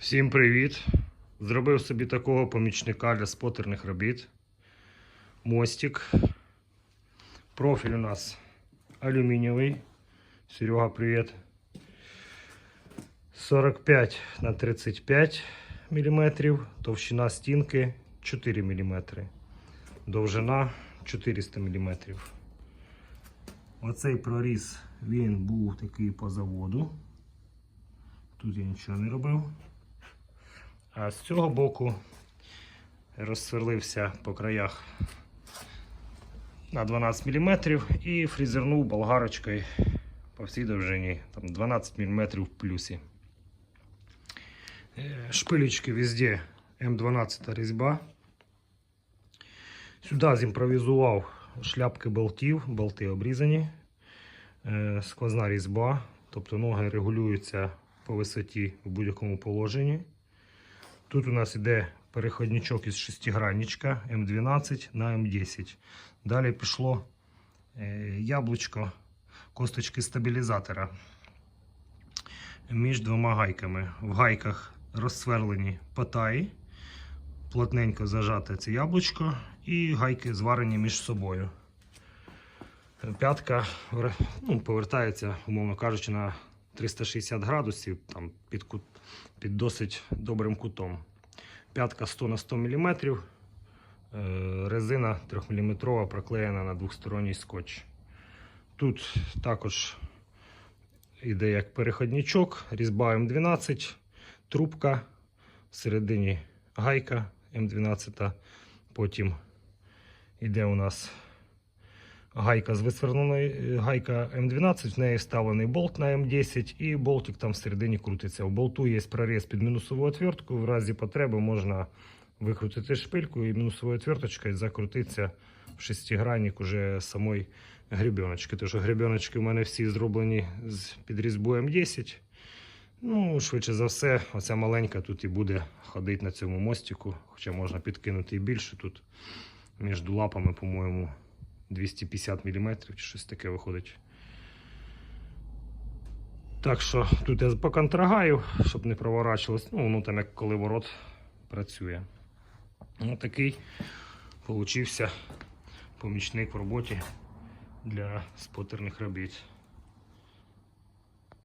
Всім привіт! Зробив собі такого помічника для спотерних робіт. Мостик. Профіль у нас алюмінієвий. Серега, привіт. 45 на 35 мм. Товщина стінки 4 мм. Довжина 400 мм. Оцей проріз він був такий по заводу. Тут я нічого не робив. А з цього боку розсверлився по краях на 12 мм і фрезернув болгарочкою по всій довжині. Там 12 мм в плюсі. Е, Шпилечки везде М12 різьба. Сюди зімпровізував шляпки болтів, болти обрізані, Е, сквозна різьба, тобто ноги регулюються по висоті в будь-якому положенні. Тут у нас іде переходничок із шестигранничка М12 на М10. Далі пішло е, яблучко косточки стабілізатора між двома гайками. В гайках розсверлені патаї, плотненько зажате це яблучко, і гайки зварені між собою. П'ятка ну, повертається, умовно кажучи, на 360 градусів там, під, кут, під досить добрим кутом. П'ятка 100 на 100 мм, е, резина 3 мм проклеєна на двосторонній скотч. Тут також йде як переходничок, різьба М12, трубка, всередині гайка М12, потім йде у нас гайка з висверненої гайка М12, в неї вставлений болт на М10 і болтик там всередині крутиться. У болту є проріз під мінусову отвертку. В разі потреби можна викрутити шпильку і мінусовою отверточкою закрутитися в шестигранник уже самої гребеночки. Що гребеночки у мене всі зроблені з під різьбу М10. Ну, швидше за все, оця маленька тут і буде ходити на цьому мостику, хоча можна підкинути і більше тут між лапами, по-моєму. 250 мм чи щось таке виходить. Так що тут я поконтрагаю, щоб не проворачувалось. Ну, воно там як коли ворот працює. Ось такий получився помічник в роботі для спотерних робіт.